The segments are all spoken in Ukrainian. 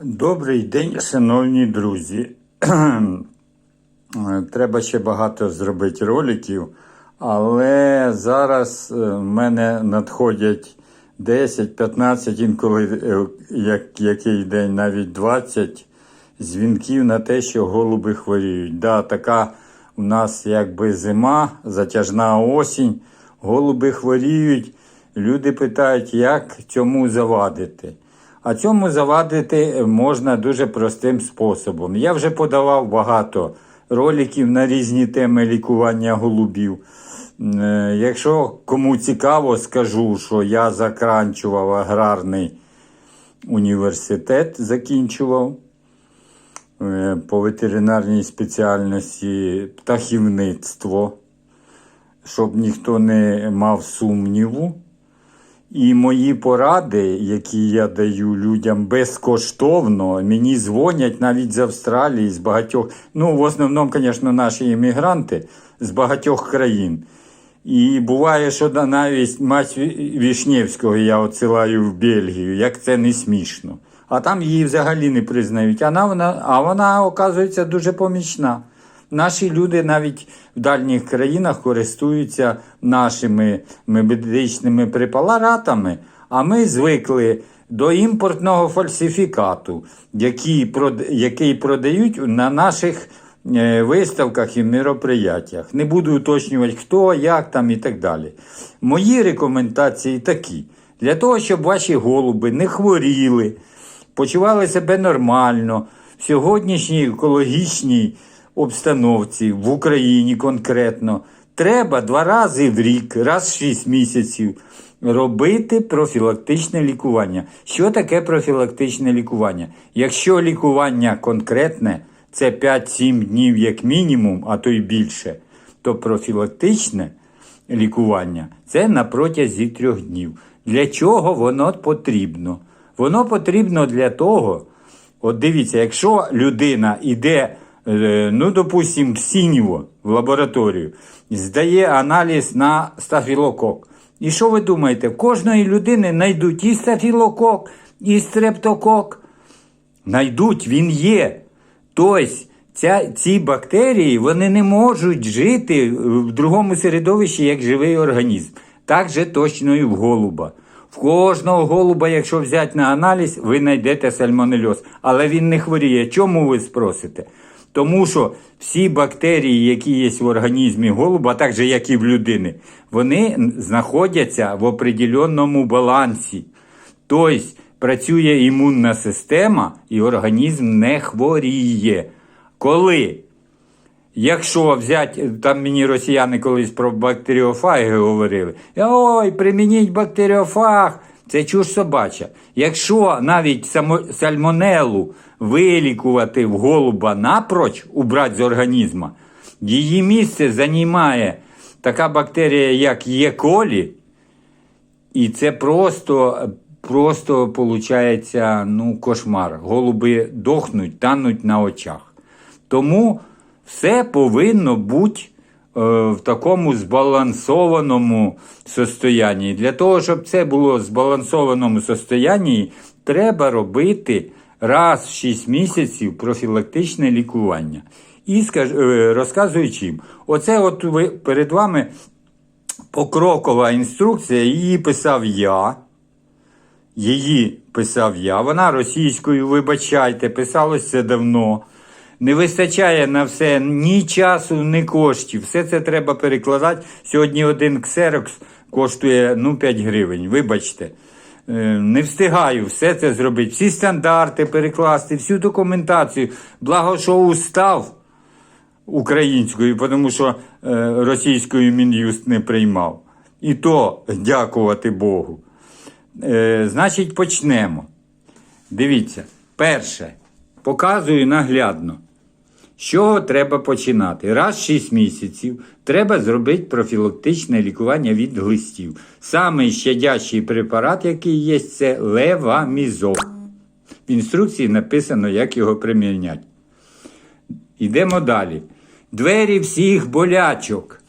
Добрий день, шановні друзі. Треба ще багато зробити роликів, але зараз е, в мене надходять 10-15, інколи е, як, який день навіть 20 дзвінків на те, що голуби хворіють. Да, така у нас якби зима, затяжна осінь, голуби хворіють. Люди питають, як цьому завадити. А цьому завадити можна дуже простим способом. Я вже подавав багато роликів на різні теми лікування голубів. Е, Якщо кому цікаво, скажу, що я заканчував аграрний університет, закінчував е, по ветеринарній спеціальності птахівництво, щоб ніхто не мав сумніву. І мої поради, які я даю людям безкоштовно, мені дзвонять навіть з Австралії, з багатьох, ну, в основному, звісно, наші іммігранти з багатьох країн. І буває, що навіть мать Ві- Вішнєвського я отсилаю в Бельгію, як це не смішно. А там її взагалі не признають. А вона, а вона, оказується, дуже помічна. Наші люди навіть в дальніх країнах користуються нашими медичними препаратами, а ми звикли до імпортного фальсифікату, який, продають на наших е, виставках і мероприятиях. Не буду уточнювати, хто, як там і так далі. Мої рекомендації такі: для того, щоб ваші голуби не хворіли, почували себе нормально в сьогоднішній екологічній обстановці в Україні конкретно, треба два рази в рік, раз в 6 місяців, робити профілактичне лікування. Що таке профілактичне лікування? Якщо лікування конкретне, це 5-7 днів як мінімум, а то й більше, то профілактичне лікування це на протязі трьох днів. Для чого воно потрібно? Воно потрібно для того, от дивіться, якщо людина йде, ну, допустимо, в в лабораторію, здає аналіз на стафілокок. І що ви думаєте, в кожної людини знайдуть і стафілокок, і стрептокок. Найдуть, він є. Тобто ця, ці бактерії вони не можуть жити в другому середовищі як живий організм. Так же точно і в голуба. В кожного голуба, якщо взяти на аналіз, ви знайдете сальмонельоз. Але він не хворіє. Чому ви спросите? Тому що всі бактерії, які є в організмі голуба, так же як і в людини, вони знаходяться в определенному балансі. Тобто працює імунна система і організм не хворіє. Коли? Якщо взяти, там мені росіяни колись про бактеріофаги говорили. Ой, примініть бактеріофаг, це чуж собача. Якщо навіть сальмонелу вилікувати в голуба напроч, убрати з організму, її місце займає така бактерія, як Є. колі, і це просто, просто виходить, ну, кошмар. Голуби дохнуть, тануть на очах. Тому все повинно бути в такому збалансованому состоянні. Для того, щоб це було в збалансованому состоянні, треба робити раз в 6 місяців профілактичне лікування. І е, розказую чим. Оце от ви, перед вами покрокова інструкція, її писав я. Її писав я. Вона російською, вибачайте, писалось це давно. Не вистачає на все ні часу, ні коштів. Все це треба перекладати. Сьогодні один ксерокс коштує ну, 5 гривень. Вибачте. Е, Не встигаю все це зробити. Всі стандарти перекласти, всю документацію. Благо, що устав українською, тому що е, російською мін'юст не приймав. І то дякувати Богу. Е, значить, почнемо. Дивіться, перше, показую наглядно. З чого треба починати? Раз в 6 місяців треба зробити профілактичне лікування від глистів. Самий щадящий препарат, який є, це левамізол. В інструкції написано, як його приміняти. Йдемо далі. Двері всіх болячок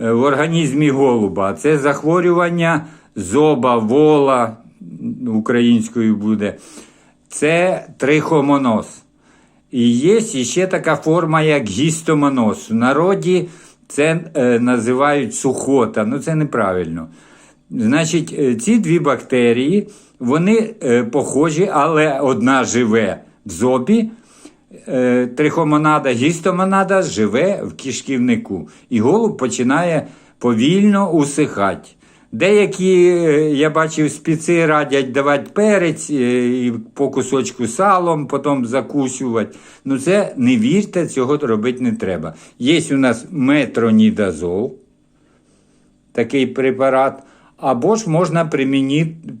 е, в організмі голуба. Це захворювання зоба, вола, українською буде. це трихомоноз. І є ще така форма, як гістомоноз. В народі це е, називають сухота. Ну це неправильно. Значить, е, ці дві бактерії, вони е, похожі, але одна живе в зобі. Е, трихомонада, гістомонада живе в кишківнику. І голуб починає повільно усихати. Деякі, е, я бачив, спіци радять давати перець е, і по кусочку салом, потім закусювати. Ну це не вірте, цього робити не треба. Є у нас метронідазол, такий препарат, або ж можна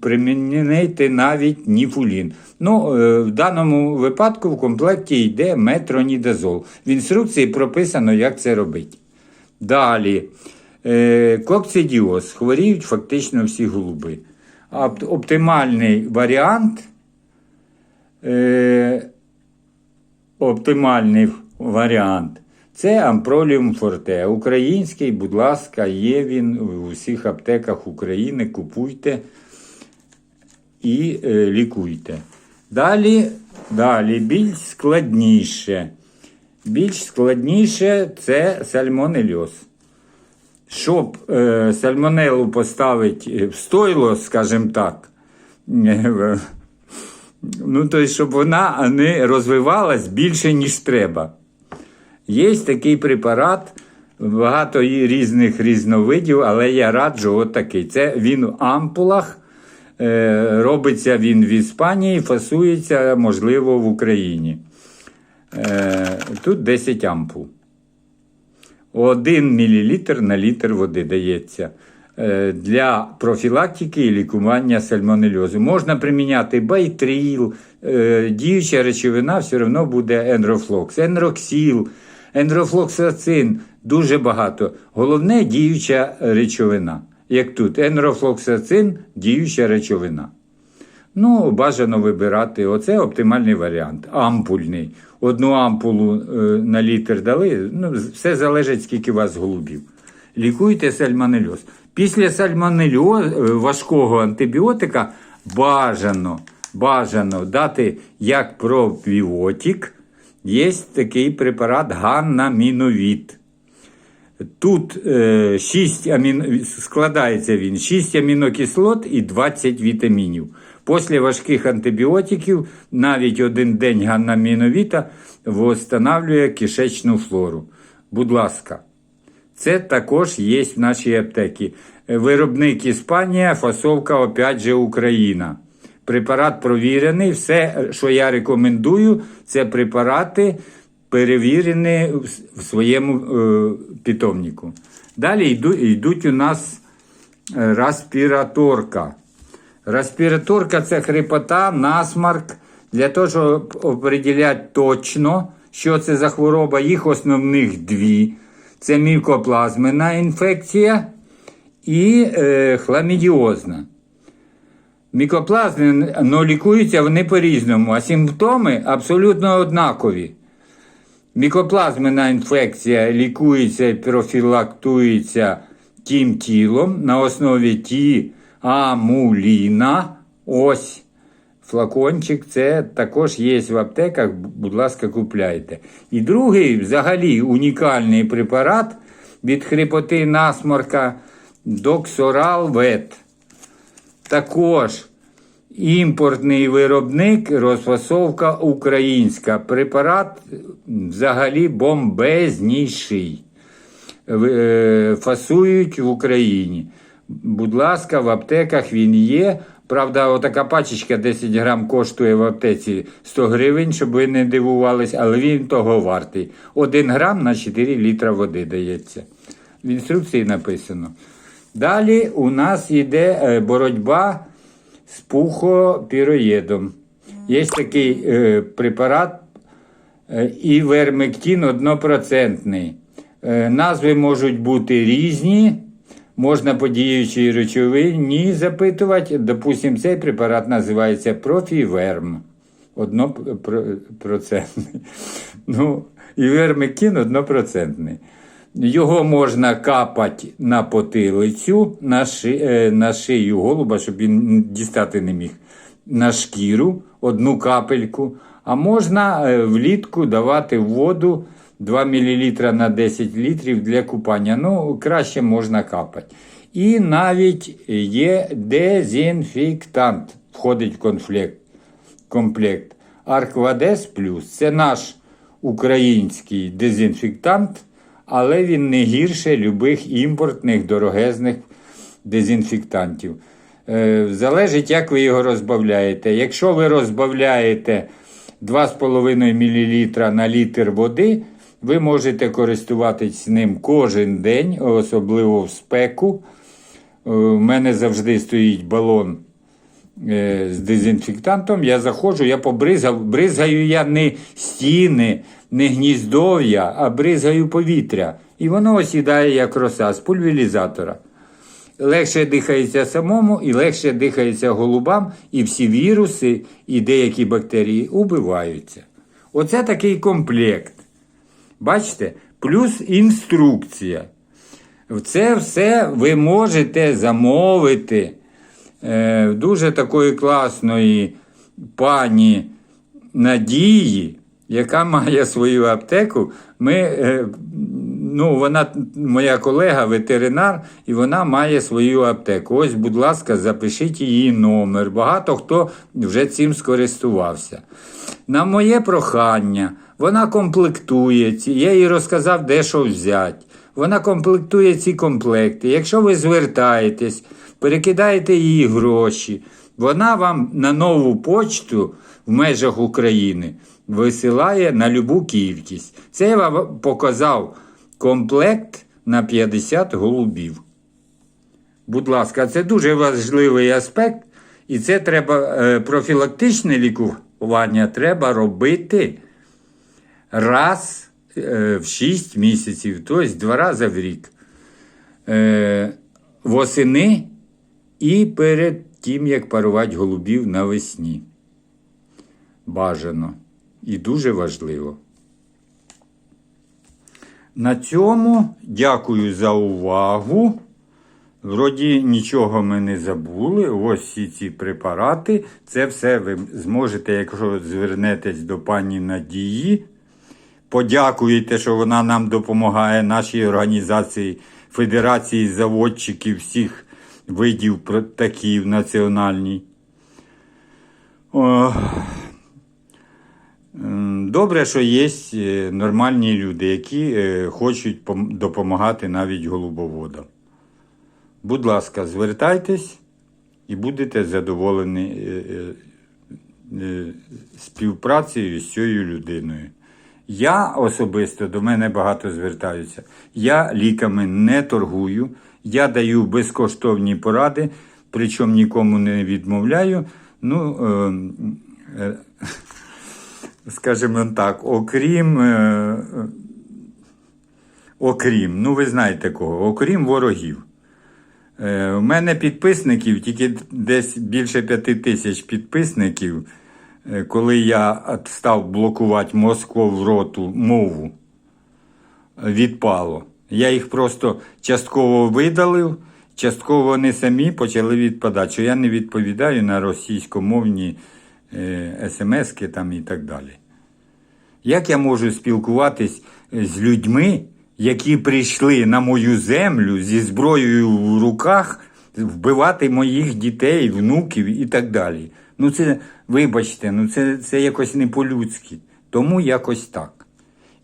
примінити, навіть ніфулін. Ну, е, в даному випадку в комплекті йде метронідазол. В інструкції прописано, як це робити. Далі. Е, Кокцидіоз. Хворіють фактично всі голуби. Оптимальний варіант. Е, оптимальний варіант це ампроліум форте. Український, будь ласка, є він в усіх аптеках України. Купуйте і е, лікуйте. Далі, далі більш складніше. Більш складніше це сальмонельоз. Щоб е, сальмонелу поставити в стойло, скажімо так, е, ну, то щоб вона не розвивалась більше, ніж треба. Є такий препарат, багато різних різновидів, але я раджу отакий. Це він в ампулах. Е, робиться він в Іспанії, фасується, можливо, в Україні. Е, тут 10 ампул. 1 мл на літр води дається е, для профілактики і лікування сальмонельозу. Можна приміняти байтріл, е, діюча речовина все одно буде енрофлокс, енроксіл, енрофлоксацин, дуже багато. Головне діюча речовина. Як тут, енрофлоксацин, діюча речовина. Ну, бажано вибирати. Оце оптимальний варіант. Ампульний. Одну ампулу е, на літр дали. Ну, все залежить, скільки у вас голубів. Лікуйте сальмонельоз. Після сальмонельоз, е, важкого антибіотика бажано, бажано дати як пробіотик. Є такий препарат ганнаміновід. Тут е, 6 аміно... складається він 6 амінокислот і 20 вітамінів. Після важких антибіотиків навіть один день ганнаміновіта встановлює кишечну флору. Будь ласка, це також є в нашій аптеці. Виробник Іспанія, фасовка опять же Україна. Препарат провірений. Все, що я рекомендую, це препарати перевірені в своєму е, питомнику. Далі йду, йдуть у нас е, респіраторка. Респіраторка це хрипота, насмарк. Для того, щоб определяти точно, що це за хвороба, їх основних дві. Це мікоплазмена інфекція і е, хламідіозна. Мікоплазми ну, лікуються вони по-різному, а симптоми абсолютно однакові. Мікоплазмена інфекція лікується і профілактується тим тілом на основі ті амуліна. Ось флакончик, це також є в аптеках, будь ласка, купляйте. І другий, взагалі, унікальний препарат від хрипоти насморка Доксорал Вет. Також імпортний виробник, розфасовка українська. Препарат взагалі бомбезніший. Е, Фасують в Україні. Будь ласка, в аптеках він є. Правда, отака пачечка 10 грам коштує в аптеці 100 гривень, щоб ви не дивувались, але він того вартий. 1 грам на 4 літра води дається. В інструкції написано. Далі у нас йде е, боротьба з пухопіроєдом. Є такий е, препарат е, івермектин однопроцентний. Е, назви можуть бути різні. Можна по діючій речовині запитувати. Допустим, цей препарат називається профіверм. Однопроцентний. Ну, івермектин однопроцентний. Його можна капати на потилицю, на, ши, е, на шию голуба, щоб він дістати не міг. на шкіру одну капельку, а можна е, влітку давати воду 2 мл на 10 літрів для купання. Ну, краще можна капати. І навіть є дезінфектант, входить в конфлікт, комплект. Арквадес Плюс це наш український дезінфектант, але він не гірше любих імпортних дорогезних дезінфектантів. Е, залежить, як ви його розбавляєте. Якщо ви розбавляєте 2,5 мл на літр води, ви можете користуватись ним кожен день, особливо в спеку. Е, У мене завжди стоїть балон е, з дезінфектантом. Я заходжу, я побризгав. Бризгаю я не стіни, не гніздов'я, а бризгаю повітря. І воно осідає як роса з пульверізатора. Легше дихається самому і легше дихається голубам, і всі віруси і деякі бактерії убиваються. Оце такий комплект. Бачите? Плюс інструкція. Це все ви можете замовити е, дуже такої класної пані Надії, яка має свою аптеку. Ми, е, ну, вона моя колега, ветеринар, і вона має свою аптеку. Ось, будь ласка, запишіть її номер. Багато хто вже цим скористувався. На моє прохання, вона комплектує. Я їй розказав, де що взяти. Вона комплектує ці комплекти. Якщо ви звертаєтесь, перекидаєте їй гроші, вона вам на нову почту в межах України висилає на любу кількість. Це я вам показав комплект на 50 голубів. Будь ласка, це дуже важливий аспект, і це треба е, профілактичне лікування треба робити раз е, в 6 місяців, тобто два рази в рік. Е, восени і перед тим, як парувати голубів навесні. Бажано і дуже важливо. На цьому дякую за увагу. Вроді нічого ми не забули. Ось всі ці препарати. Це все ви зможете, якщо звернетесь до пані Надії. Подякуєте, що вона нам допомагає, нашій організації Федерації заводчиків всіх видів птахів національній. О, м, Добре, що є е, нормальні люди, які е, хочуть допомагати навіть голубоводам. Будь ласка, звертайтесь і будете задоволені е, співпрацею з цією людиною. Я особисто до мене багато звертаються. Я ліками не торгую, я даю безкоштовні поради, причому нікому не відмовляю. Ну, е, е, скажімо так, окрім. Е, окрім, ну ви знаєте кого, окрім ворогів. Е, У мене підписників, тільки десь більше п'яти тисяч підписників, е, коли я став блокувати Москву роту мову, е, відпало. Я їх просто частково видалив, частково вони самі почали відпадати, що я не відповідаю на російськомовні е, смски там і так далі. Як я можу спілкуватись з людьми, які прийшли на мою землю зі зброєю в руках, вбивати моїх дітей, внуків і так далі? Ну, це, вибачте, ну це, це якось не по-людськи. Тому якось так.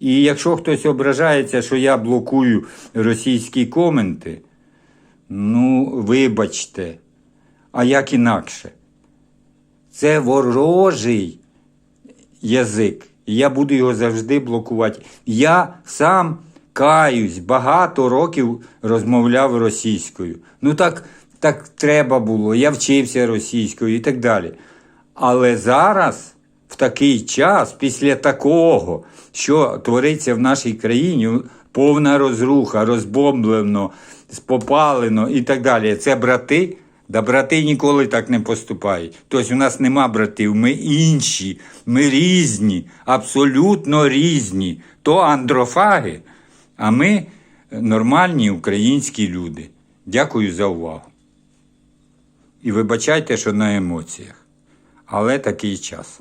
І якщо хтось ображається, що я блокую російські коменти, ну, вибачте, а як інакше? Це ворожий язик. І я буду його завжди блокувати. Я сам каюсь, багато років розмовляв російською. Ну так, так треба було, я вчився російською і так далі. Але зараз, в такий час, після такого, що твориться в нашій країні, повна розруха, розбомблено, спопалено і так далі. Це брати. Да брати ніколи так не поступають. Тобто у нас нема братів, ми інші, ми різні, абсолютно різні. То андрофаги, а ми нормальні українські люди. Дякую за увагу. І вибачайте, що на емоціях. Але такий час.